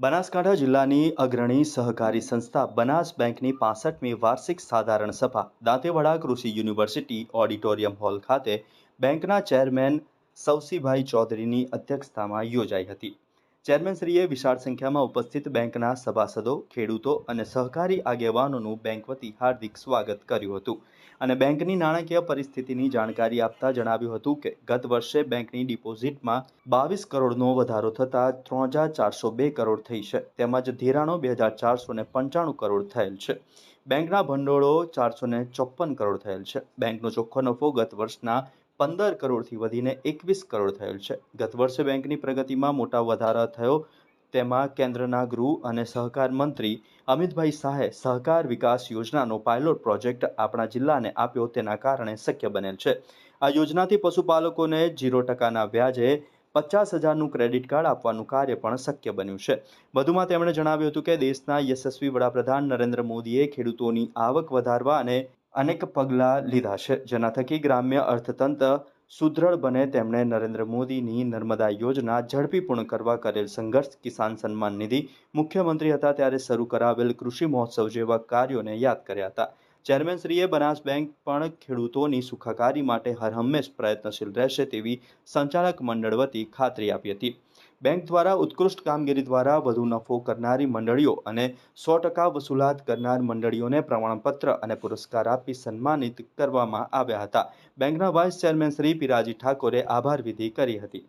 બનાસકાંઠા જિલ્લાની અગ્રણી સહકારી સંસ્થા બનાસ બેંકની પાસઠમી વાર્ષિક સાધારણ સભા, દાંતેવાડા કૃષિ યુનિવર્સિટી ઓડિટોરિયમ હોલ ખાતે બેંકના ચેરમેન સવસીભાઈ ચૌધરીની અધ્યક્ષતામાં યોજાઈ હતી. ચેરમેનશ્રીએ વિશાળ સંખ્યામાં ઉપસ્થિત બેંકના સભાસદો, ખેડૂતો અને સહકારી આગેવાનોનું બેંક વતી હાર્દિક સ્વાગત કર્યું હતું. અને બેંકની નાણાકીય પરિસ્થિતિની જાણકારી આપતા જણાવ્યું હતું કે, ગત વર્ષે બેંકની ડિપોઝિટમાં બાવીસ કરોડનો વધારો થતાં ત્રણ હજાર ચારસો બે કરોડ થઈ છે. તેમજ ધિરાણો બે હજાર ચારસો ને પંચાણું કરોડ થયેલ છે. બેંકના ભંડોળો ચારસો ને ચોપન કરોડ થયેલ છે. બેંકનો ચોખ્ખો નફો ગત વર્ષના પંદર કરોડથી વધીને એકવીસ કરોડ થયેલ છે. ગત વર્ષે બેંકની પ્રગતિમાં મોટા વધારા થયો. તેમાં કેન્દ્રના ગૃહ અને સહકાર મંત્રી અમિતભાઈ શાહે સહકાર વિકાસ યોજનાનો પાયલોટ પ્રોજેક્ટ આપણા જિલ્લાને આપ્યો. તેના કારણે શક્ય બનેલ છે. આ યોજનાથી પશુપાલકોને જીરો ટકાના વ્યાજે પચાસ હજારનું ક્રેડિટ કાર્ડ આપવાનું કાર્ય પણ શક્ય બન્યું છે. વધુમાં તેમણે જણાવ્યું હતું કે દેશના યશસ્વી વડાપ્રધાન નરેન્દ્ર મોદીએ ખેડૂતોની આવક વધારવા અને અનેક પગલાં લીધા છે. જેના થકી ગ્રામ્ય અર્થતંત્ર સુદૃઢ બને તેમણે નરેન્દ્ર મોદીની નર્મદા યોજના ઝડપી પૂર્ણ કરવા કરેલ સંઘર્ષ કિસાન સન્માન નિધિ મુખ્યમંત્રી હતા ત્યારે શરૂ કરાવેલ કૃષિ મહોત્સવ જેવા કાર્યોને યાદ કર્યા હતા. ચેરમેનશ્રીએ બનાસ બેંક પણ ખેડૂતોની સુખાકારી માટે હરહંમેશ પ્રયત્નશીલ રહેશે તેવી સંચાલક મંડળ વતી ખાતરી આપી હતી. બેંક દ્વારા ઉત્કૃષ્ટ કામગીરી દ્વારા વધુ નફો કરનારી મંડળીઓ અને સો ટકા વસૂલાત કરનાર મંડળીઓને પ્રમાણપત્ર અને પુરસ્કાર આપી સન્માનિત કરવામાં આવ્યા હતા. બેંકના વાઇસ ચેરમેન શ્રી પિરાજી ઠાકોરે આભાર વિધિ કરી હતી.